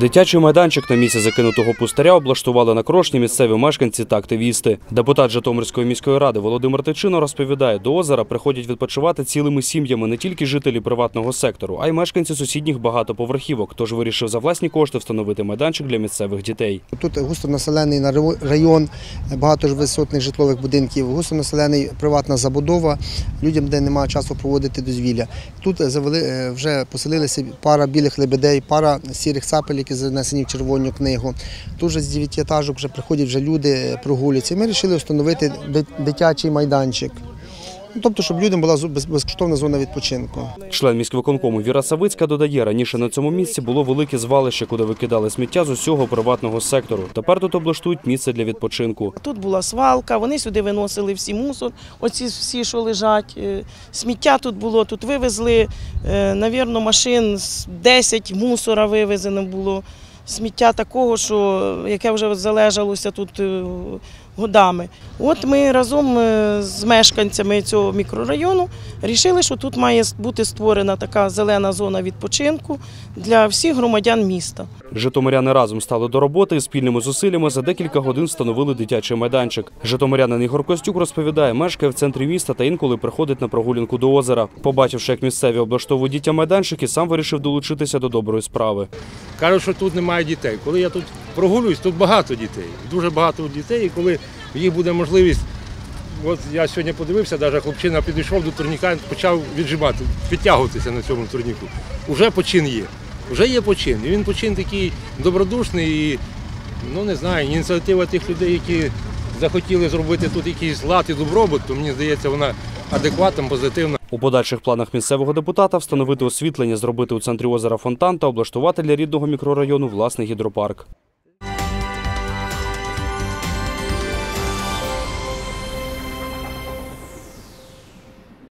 Дитячий майданчик на місці закинутого пустаря облаштували на крошні місцеві мешканці та активісти. Депутат Житомирської міської ради Володимир Тичино розповідає, до озера приходять відпочивати цілими сім'ями не тільки жителі приватного сектору, а й мешканці сусідніх багатоповерхівок. Тож вирішив за власні кошти встановити майданчик для місцевих дітей. Тут густонаселений район, багато висотних житлових будинків, густонаселений приватна забудова, людям, де немає часу проводити дозвілля. Тут е, вже поселилися пара білих лебедей, пара сірих цапель, які занесені в червону книгу. Тут же з дев'ятиэтажок вже приходять вже люди прогулюються. Ми вирішили встановити дитячий майданчик. Ну, Тобто, щоб людям була безкоштовна зона відпочинку. Член міськвиконкому Віра Савицька додає, раніше на цьому місці було велике звалище, куди викидали сміття з усього приватного сектору. Тепер тут облаштують місце для відпочинку. Тут була свалка, вони сюди виносили всі мусор, оці всі, що лежать. Е, Сміття тут було, тут вивезли, е, навірно, машин з 10 мусора вивезено було. Сміття такого, що яке вже залежалося тут е, годами. От ми разом е, з мешканцями цього мікрорайону вирішили, що тут має бути створена така зелена зона відпочинку для всіх громадян міста. Житомиряни разом стали до роботи спільними зусиллями за декілька годин встановили дитячий майданчик. Житомирянин Ігор Костюк розповідає, мешкає в центрі міста та інколи приходить на прогулянку до озера. Побачивши, як місцеві облаштовують дітям майданчики, сам вирішив долучитися до доброї справи. Кажуть, що тут немає дітей. Коли я тут прогулююсь, тут багато дітей. Дуже багато дітей. І коли їх буде можливість, от я сьогодні подивився, навіть хлопчина підійшов до турніка і почав віджимати, підтягуватися на цьому турніку. Уже почин є. Вже є почин. І він почин такий добродушний і, ну не знаю, ініціатива тих людей, які захотіли зробити тут якийсь лад і добробут, то мені здається, вона адекватна, позитивна. У подальших планах місцевого депутата встановити освітлення, зробити у центрі озера фонтан та облаштувати для рідного мікрорайону власний гідропарк.